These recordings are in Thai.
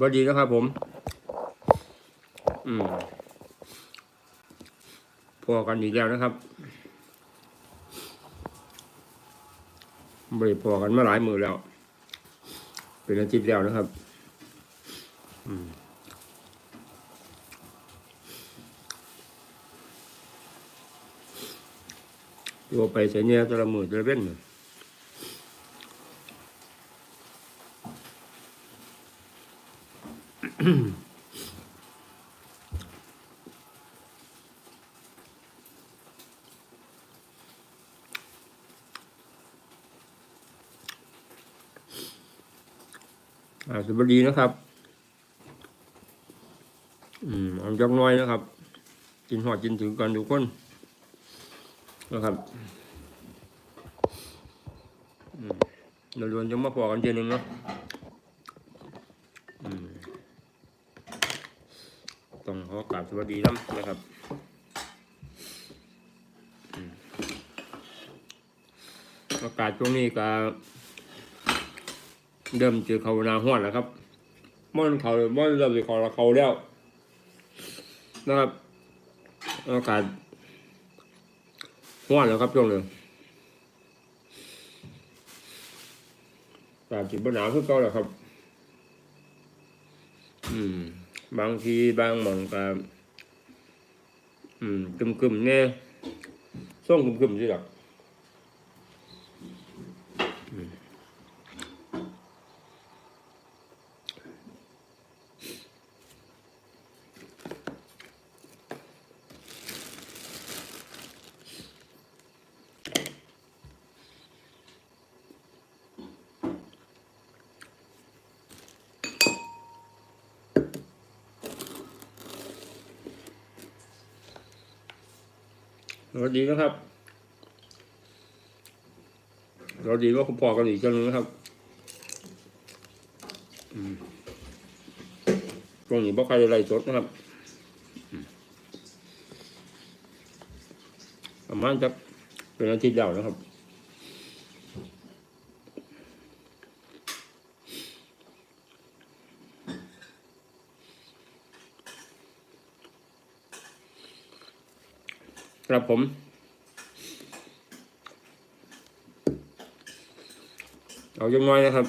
บอดีนะครับผม อืมพอกันอีกแล้วนะครับบริพอกันมาหลายมือแล้ว เป็นอาทิตย์แล้วนะครับ อืมโยไปใส่เนี่ยแตละมือแตละเว้นน่ะ อ่าสวัสดีนะครับ อืมเอาจักน้อยนะครับ กินหอดกินถึงกันทุกคนนะครับอืมเดี๋ยวนจะมาพอกันเทียหนึงเนาะอืมต้องขอกราบส วัสดีน้ำนะครับอากาศช่วงนี้ก็เริ่มเจอเขานาห้วนแล้วครับม่อนเขาม่อนเริ่มจะเขาละเขาแล้วนะครับอากาศห้วนแล้วครับช่วงนี้อากาศจิบหนาวขึ้นก่าแล้วครับ อืม บางทีบางหมองก็ อืมกึมกึมๆเนี่ยส่งกึมกึมใช่หรอก เราดีนะครับ เราดีว่าคุณพ่อกันอีกครั้นึงนะครับตรงนี้บ่ใครอะไล่สดนะครับประมาณจะเป็นอาทิตย์แล้วนะครับ ครับผม เอายังน้อยนะครับ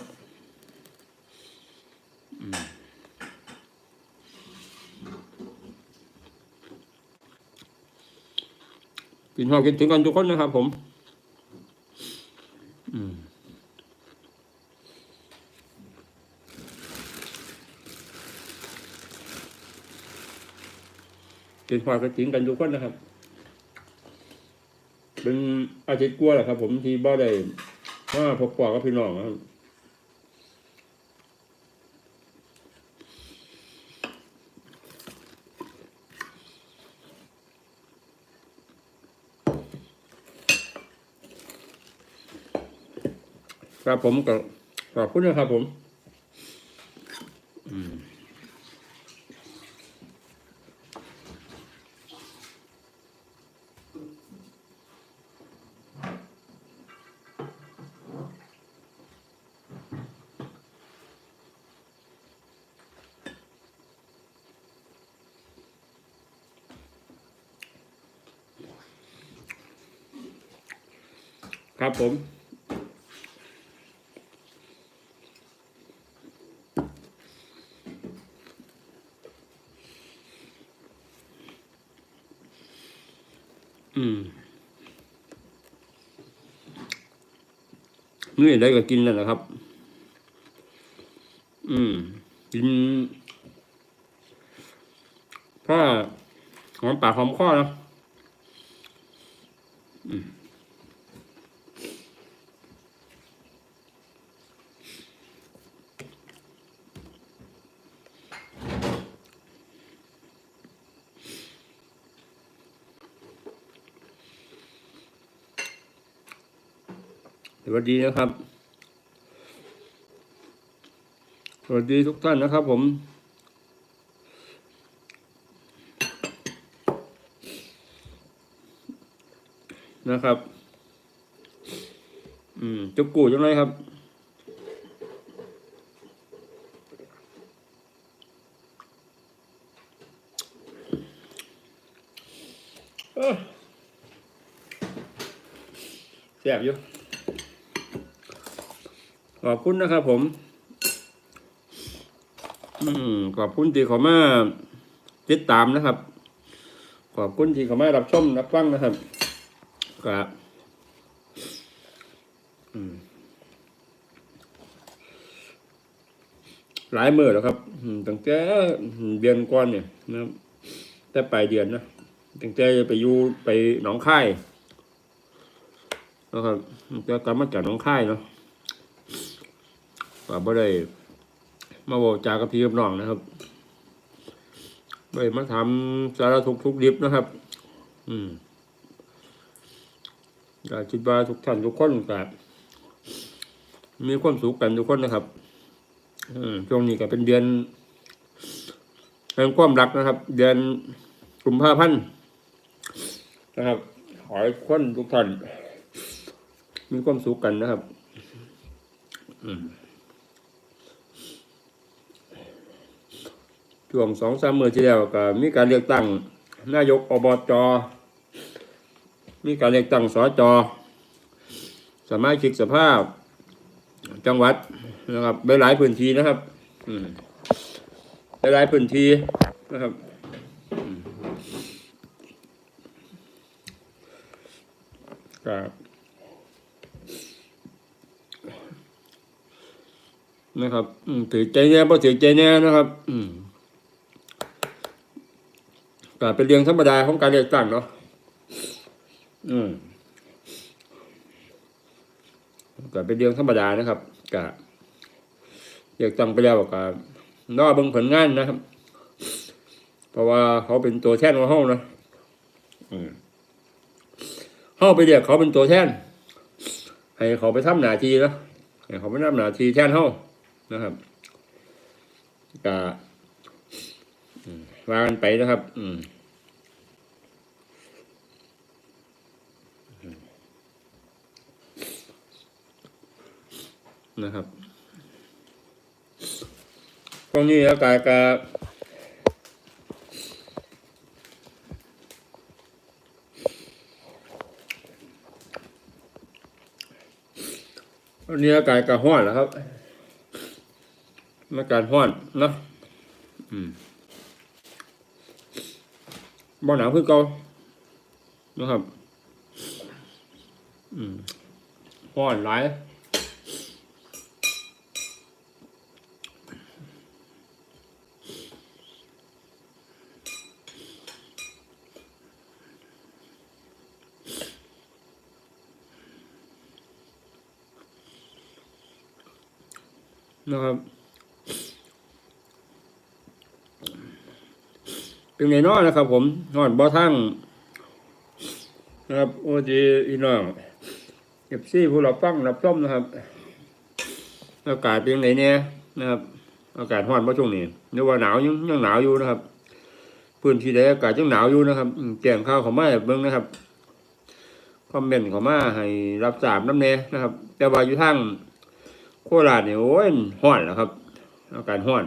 กินข้าวกินถึงกันทุกคนนะครับ ผมอืมกินข้าวกินถึงกันทุกคนนะครับ เป็นอาทิตย์กลัวแหละครับ ผมที่บ้าได้มาพบปะกับพี่น้องครับครับผมก็ขอบคุณนะครับผม ผมอืมนี่ได้ก็กินแล้วนะครับ อืม กินผ้าหอมปากหอมคอนะอืม วัสดีนะครับ สวัสดีทุกท่านนะครับ ผมนะครับ อืม จุกกูจังไรครับ เสียบอยู่ ขอบคุณนะครับ ผมขอบคุณที่เขามาติดตามนะครับ ขอบคุณที่เขามารับชมรับฟังนะครับครับหลายมือแล้วครับตั้งแต่เดือนก่อนเนี่ยนะแต่ปลายเดือนนะตั้งแต่ไปอยู่ไปหนองคายนะครับจะกลับมาจากหนองคายเนาะ ก็บ่ได้มาบอกจากับพี่กับน้องนะครับไปมาทำสารทุกทุกดิบนะครับ อืมก็คิดว่าทุกท่านทุกคนก็มีความสุขกันทุกคนนะครับช่วงนี้ก็เป็นเดือนแห่งความรักนะครับ เดือนกุมภาพันธ์นะครับ ขอให้คนทุกท่านมีความสุขกันนะครับ อืม ช่วงสองสามมือที่แล้วก็มีการเลือกตั้งนายกอบจมีการเลือกตั้งสจสมาชิกสภาพ จังหวัดนะครับไปหลายพื้นที่นะครับไปหลายพื้นที่นะครับครับนะครับถือใจแน่พอถือใจแน่นะครับ อืม ก็เป็นเรื่องธรรมดาของการเลือกตั้งเนาะอืมก็เป็นเรื่องธรรมดานะครับก็เลือกตั้งไปแล้วก็นอเบิ่งผลงานนะครับ เพราะว่าเขาเป็นตัวแทนของห้องนะอืมห้องไปเรียกเขาเป็นตัวแทน ให้เขาไปทำหน้าที่นะให้เขาไปทำหน้าที่แทนห้องนะครับก็ว่ากันไปนะครับ อืม นะครับตรงนี้อากาศก็วันนี้อากาศก็ห้อนแล้วครับอากาศห้อนเนาะอืมบ่หนาวคือเก่านะครับ อืมห้อนหลาย นะครับเป็นไงน้อนะครับ ผมนอนบ่อทั้งนะครับ โอ้ดีพี่น้องเก็บซี่ผู้รับฟังรับชมนะครับ อากาศเป็นไงเนี่ยนะครับ อากาศร้อนเพราะช่วงนี้เรียกว่าหนาวยังยังหนาวอยู่นะครับพื้นที่ใดอากาศยังหนาวอยู่นะครับแจ้งข่าวเขามาให้เบิ่งนะครับคอมเมนต์เขามาให้รับทราบน้ำเนนะครับ แต่ว่าอยู่ทาง โคราชเนี่ยโอ้ยห้อนแล้วครับ อากาศห้อน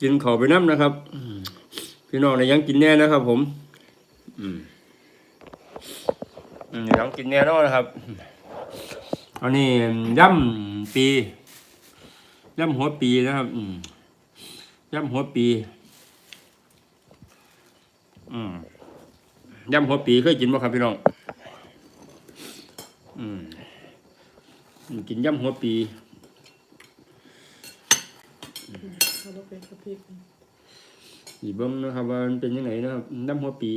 กินข้าวไปน้ำนะครับ พี่น้องเนี่ยยังกินแน่นะครับผมอืมอืมยังกินแน่นอนนะครับ อันนี้ย่ำปี ย่ำหัวปีนะครับอืมย่ำหัวปี อืมย่ำหัวปีเคยกินไหมครับพี่น้อง อืมกินย่ำหัวปีเขาต้ สีเบิ้งนะครับ ว่ามันเป็นยังไงนะครับย่ำหัวปี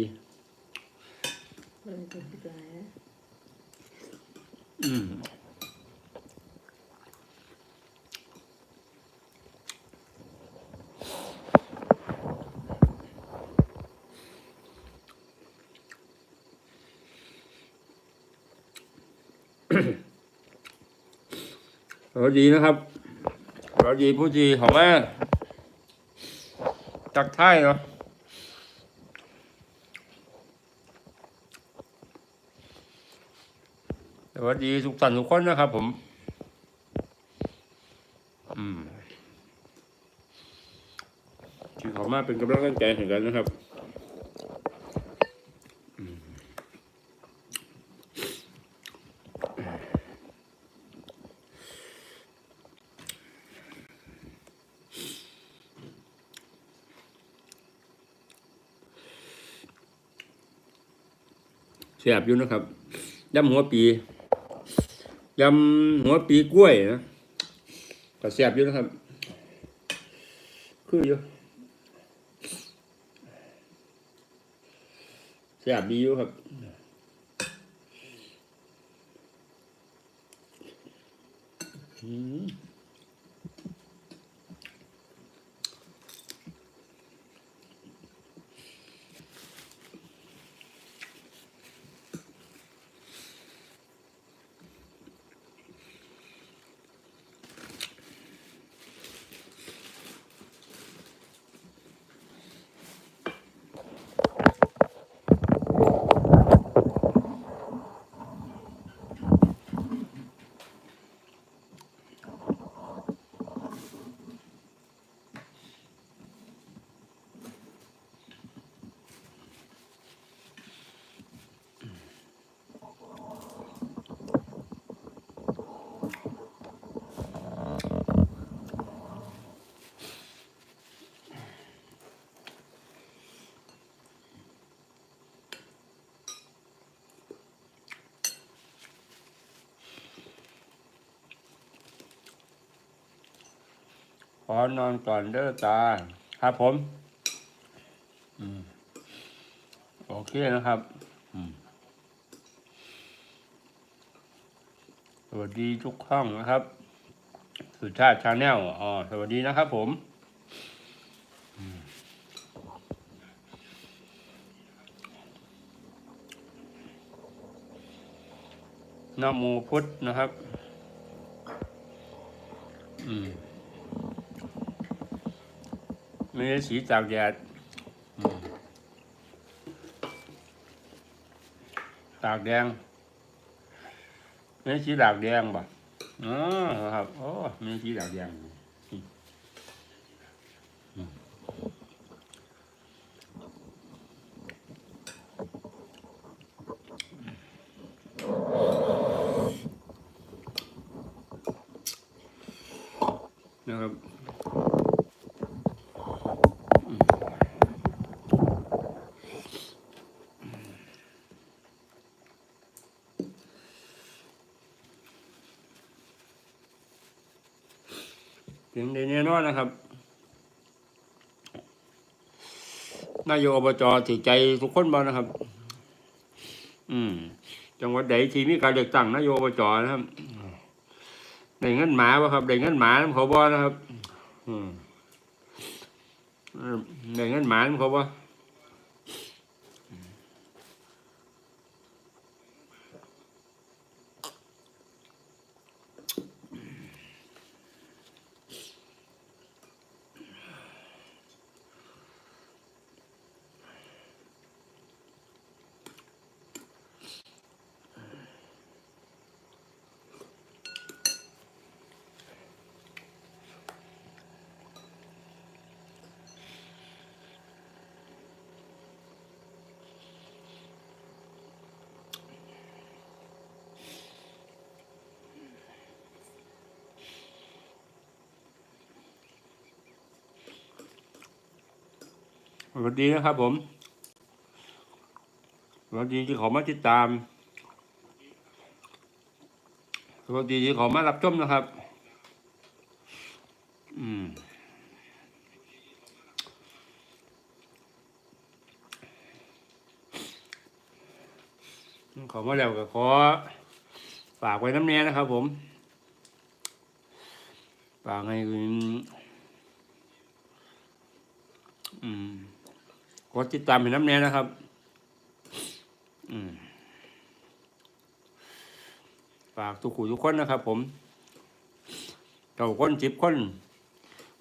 มันเป็นกระพริบหลายนะอืมเราดีนะครับเราดีผู้ดีของแม่ ทักทยเนาะสวัสดีสุขสันต์ทุกคนนะครับ ผมอืมที่เขามาเป็นกำลังใจให้กันนะครับ เสียบอยู่นะครับยำหัวปียำหัวปีกล้วยนะก็เสียบอยู่นะครับ คืออยู่เสียบดีอยู่ครับอืม อนอนก่อนเด้อตา ครับผม อืม โอเคนะครับ อืมสวัสดีทุกห้องนะครับ สุชาติชาแนลอ๋อ สวัสดีนะครับผมนโมพุทธนะครับ อืม มีสีตากแดดตากแดงมีสีตากแดงบ่อ๋อครับ โอ้มีสีตากแดง ถึงในแน่นอนนะครับ นายกอบจถือใจทุกคนบ้างนะครับ อืม จังหวัดใดที่มีการเลือกตั้งนายกอบจนะครับได้เงินหมาบ่ครับได้เงินหมาน้ำเขาบ่นะครับ อืมเออได้เงินหมาน้ำเขาบ่ สวัสดีนะครับผมสวัสดีที่ขอมาติดตามสวัสดีที่ขอมารับชมนะครับ อืมขอมาแล้วก็ขอฝากไว้น้ำเนี้ยนะครับผมฝากให้คุณอืม กดติดตามเป็นน้ำเนี้ยนะครับ ฝากทุกขู่ทุกคนนะครับผมเก้าคนสิบคน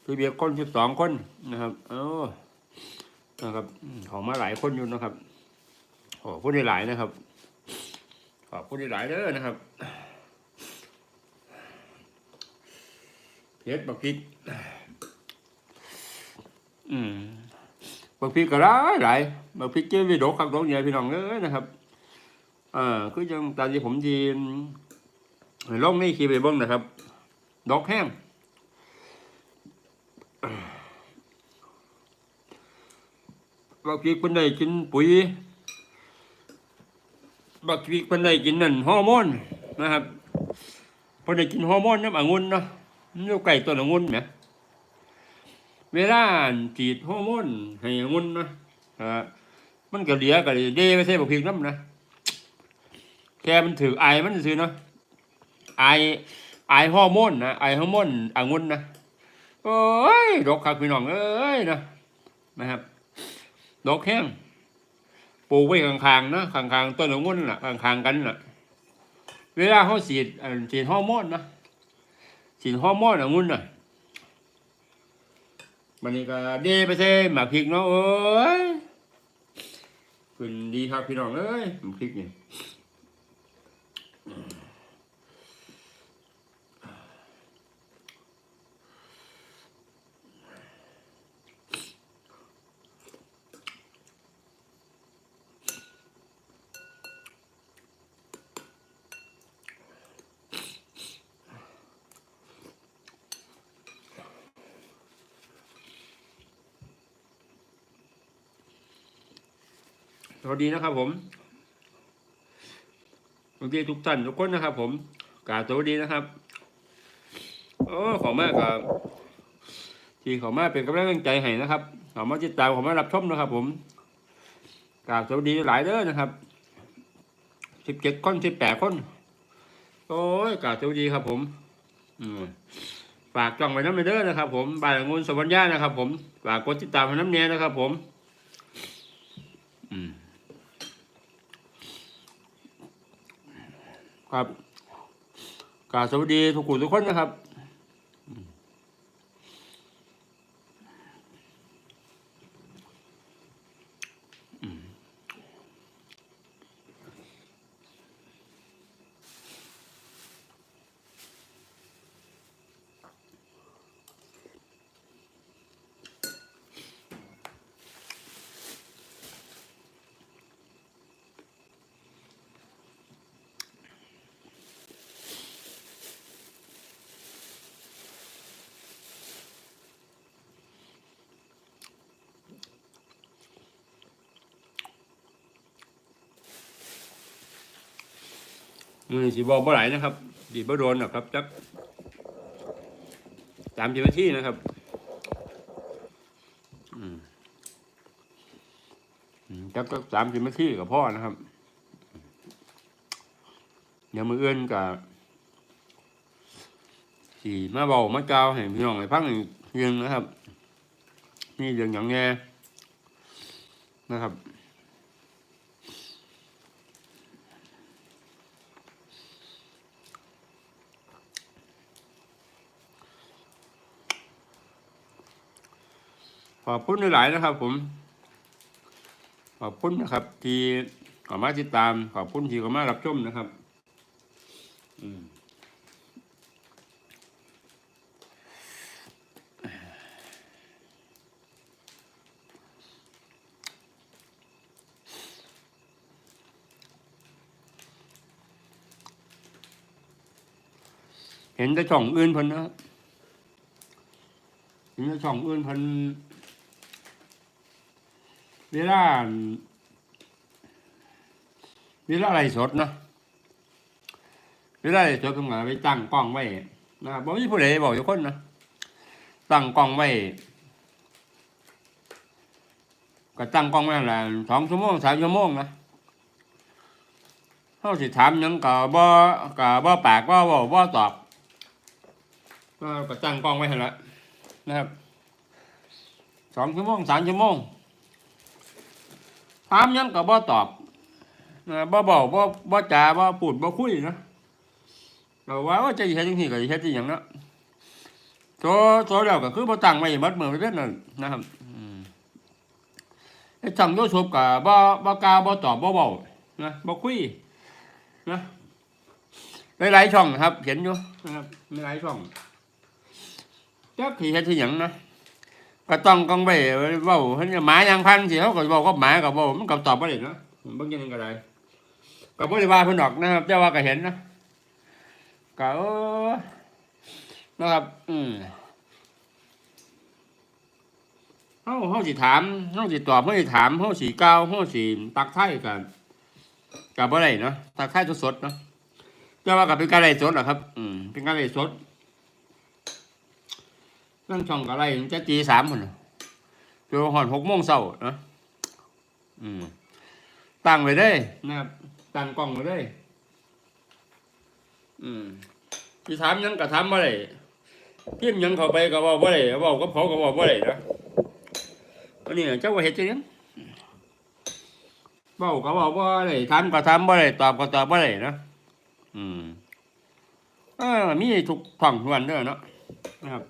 พี่เบียร์คนสิบสองคนนะครับ เออนะครับอืมเขอมาหลายคนอยู่นะครับขอบคุณหลายนะครับ ขอบคุณหลายเด้อนะครับเพชรบักพริกอืม บักพริกก็หลายหลายบักพริกเจ้าวิโดกครับน้องใหญ่พี่น้องเอ้ยนะครับอ่าคือจังตอนที่ผมยีนล่องนี่คีไปบ้างนะครับ ดอกแห้งบักพริกเป็นได้กินปุ๋ยบักพริกเป็นได้กินนั่นฮอร์โมนนะครับเพิ่นได้กินฮอร์โมนน้ำองุ่นเนาะมันอยู่ใกล้ต้นองุ่นไหม เวลาฉีดฮอร์โมนให้งุนนะอ่ามันก็เหลียก็เดไม่ใช่บอกเพียงน้ำนะแค่มันถือไอมันซื้อเนาะไอไอฮอร์โมนนะไอฮอร์โมนองุนนะโอ้ยดอกครับพี่น้องเอ้ยนะนะครับดอกแห้งปลูกไว้ข้างๆนะข้างๆต้นองุ่นน่ะข้างๆกันน่ะ เวลาเขาฉีดเอ่อฉีดฮอร์โมนนะฉีดฮอร์โมนองุ่นน่ะ มันนี่ก็เดไปเซ่หมากพริกเนาะโอ้ยคุณดีครับพี่น้องเอ้ยหมากพริกนี่ วัสดีนะครับผมสวัสดีทุกท่านทุกคนนะครับ ผมกาสวัสดีนะครับโอ้ขอมากครับที่ขอมาเป็นกำลังใจให้นะครับขอมาติดตามขอมารับชมนะครับ ผมกาสวัสดีหลายเด้อนะครับสิบเจ็ดคนสิบแปดคนโอ้ยกาสวัสดีครับ ผมอืมฝากจ้องไว้น้ำไปเด้อนะครับ ผมบายงูนสวรรค์ย่านะครับ ผมฝากกดติดตามน้ำเนียนะครับ ผม ครับกราบสวัสดีทุกคนทุกคนนะครับ มือสีบอกบ่ไหลายนะครับดีบ่โดนหรอกครับจักตามที่มาที่นะครับจักก็ตามที่มาทีกับพ่อนะครับอย่ามือเอื้อนกับสีมาเบามาเจ้าให้พี่น้องให้พังอีกเรื่องนะครับ นี่เรื่องอย่างแง่นะครับ ขอบคุณหลายๆนะครับ ผม ขอบคุณนะครับ ที่ข้ามาติดตาม ขอบคุณที่ข้ามารับชมนะครับ อืมเห็นแต่ช่องอื่นพิ่นนะเห็นแต่ช่องอื่นพิ่น เวลาเวลาอะไรสดเนาะเวลาอะไรสดทำงานไปตั้งกล้องไว้นะบอกมีผู้ใดบอกทุกคนนะตั้งกล้องไว้ก็ตั้งกล้องไว้ละสองชั่วโมงสามชั่วโมงนะเขาสิถามยังก็บ่ก็บ่ปากบ่บ่บ่ตอบก็ก็ตั้งกล้องไว้ให้ละนะครับสองชั่วโมงสามชั่วโมง ถามยังก็บ่ตอบบ่บอกบ่บ่จ่าบ่พูดบ่คุยนะเราว่าว่าจะเฮ็ดจังซี่ก็สิเฮ็ดจังหยังเนาะโตโตแล้วก็คือบ่ตั้งไว้บัดมื้อไปเป็นนั่นนะครับอืมไอ้ช่องโยทูบก็บ่บ่กล่าบ่ตอบบ่เว้านะบ่คุยนะหลายๆช่องครับ เห็นอยู่นะครับหลายช่องจักสิเฮ็ดที่หยังนะ ก็ต้องกังไว้เว้าเพิ่นหมายังพันสิเขาก็เว้ากับหมาก็บ่มันก็ตอบบ่ได้เนาะบางอย่างก็ได้ก็บ่ได้ว่าเพิ่นดอกนะครับแต่ว่าก็เห็นนะก็เออนะครับ อืมเฮาเฮาสิถามเฮาสิตอบเฮาสิถามเฮาสิกล่าวเฮาสิตักไทายกันกับบ่ได้เนาะตักไทายสดๆเนาะแต่ว่าก็เป็นการไล่สดล่ะครับ อืมเป็นการไล่สด นั่นช่องก็ไล่ถึงจะตีสามพุ่นน่ะจนฮอด6โมงเช้าเนาะอืมตั้งไว้เด้นะครับตั้งกล้องไว้เด้ อืมสิถามยังก็ถามบ่ได้พิมพ์หยังเข้าไปก็เว้าบ่ได้เว้ากับเขาก็เว้าบ่ได้นะอันนี้เจ้าว่าเฮ็ดจังยังเว้าก็เว้าบ่ได้ถามก็ถามบ่ได้ตอบก็ตอบบ่าอะได้นะอืมเออมีทุกท้องทุกวันเด้อเนาะนะครับ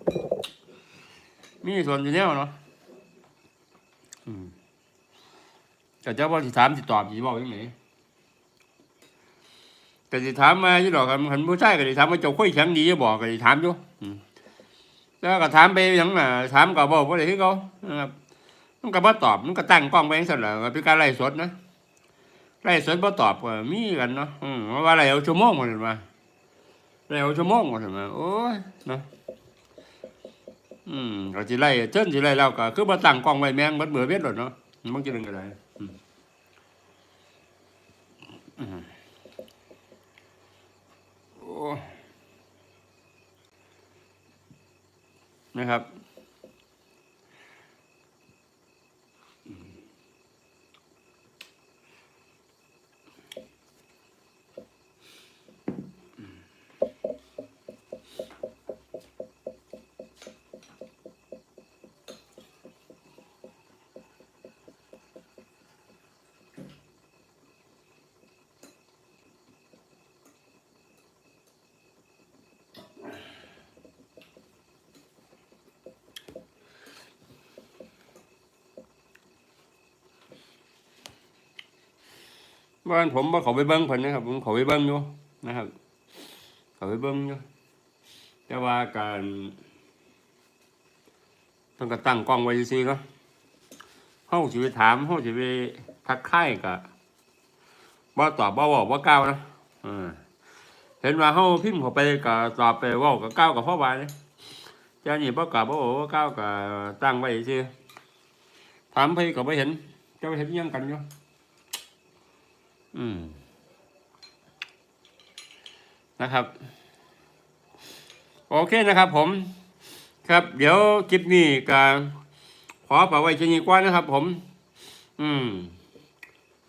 มีส่วนอยู่แล้วเนาะอืมแต่เจ้าว่าสิถามสิตอบสิเว้าจังไดก็สิถามมาอยู่ดอกครับคันผู้ชายก็สิถามว่าเจ้าคุยแข็งดีจะบ่ก็สิถามอยู่แล้วก็ถามไปหยังน่ะถามก็บ่บ่ได้คือเขานะครับมันก็บ่ตอบมันก็ตั้งกล้องไว้จังซั่นแหละเป็นการไล่สดนะไล่สดบ่ตอบก็มีกันเนาะว่าอะไล่เอาชั่วโมงว่าซั่นว่าไล่เอาชั่วโมงว่าซั่นว่าโอ้ยเนาะ อืมก็สิไล่เชิญสิไล่แล้วก็คือบ่ตั้งกล้องไว้แมงเบิดเบื่อเวทโดดเนาะมันจะนึงก็ได้อืมอืมโอ้นะครับ บ้านผมบ่เขาไปเบิ้งเพิ่นนะครับ ผมเขาไปเบิ้งอยู่นะครับ เขาไปเบิ้งอยู่แต่ว่าการต้องก็ตั้งกล้องไว้ซื่อๆเนาะเฮาสิไปถามเฮาสิไปทักทายก็บ่ตอบบ่เว้าบ่กล่าวนะเออเห็นว่าเฮาพิมพ์เข้าไปก็ตอบไปเว้าก็กล่าวก็พอว่าเลยเจ้านี่บ่กล่าวบ่เว้าบ่กล่าวก็ตั้งไว้ซื่อถามไปก็บ่เห็นเจ้าเห็นยังกันอยู่ อืม นะครับ โอเคนะครับผม ครับ เดี๋ยวคลิปนี้ก็ขอฝาไว้เชนีกว่านะครับ ผม อืม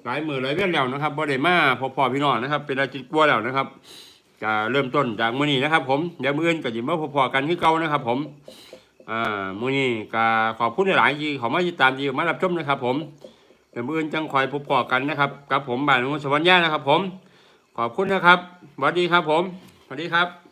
หลายมือหลายเรื่องแล้วนะครับบ่ได้มาพอพอพี่น้องนะครับ เป็นอาทิตย์กว่าแล้วนะครับจะเริ่มต้นจากมื้อนี้นะครับ ผมเดี๋ยวมื้ออื่นก็สิมาพอๆกันคือเก่านะครับ ผมอ่ามื้อนี้ก็ขอบคุณหลายๆที่เขามาติดตามที่มารับชมนะครับ ผม แต่เมื่อจังคอยพบพอกันนะครับกับผมบ่ายนุสวรรค์ย่านะครับ ผม ขอบคุณนะครับสวัสดีครับผมสวัสดีครับ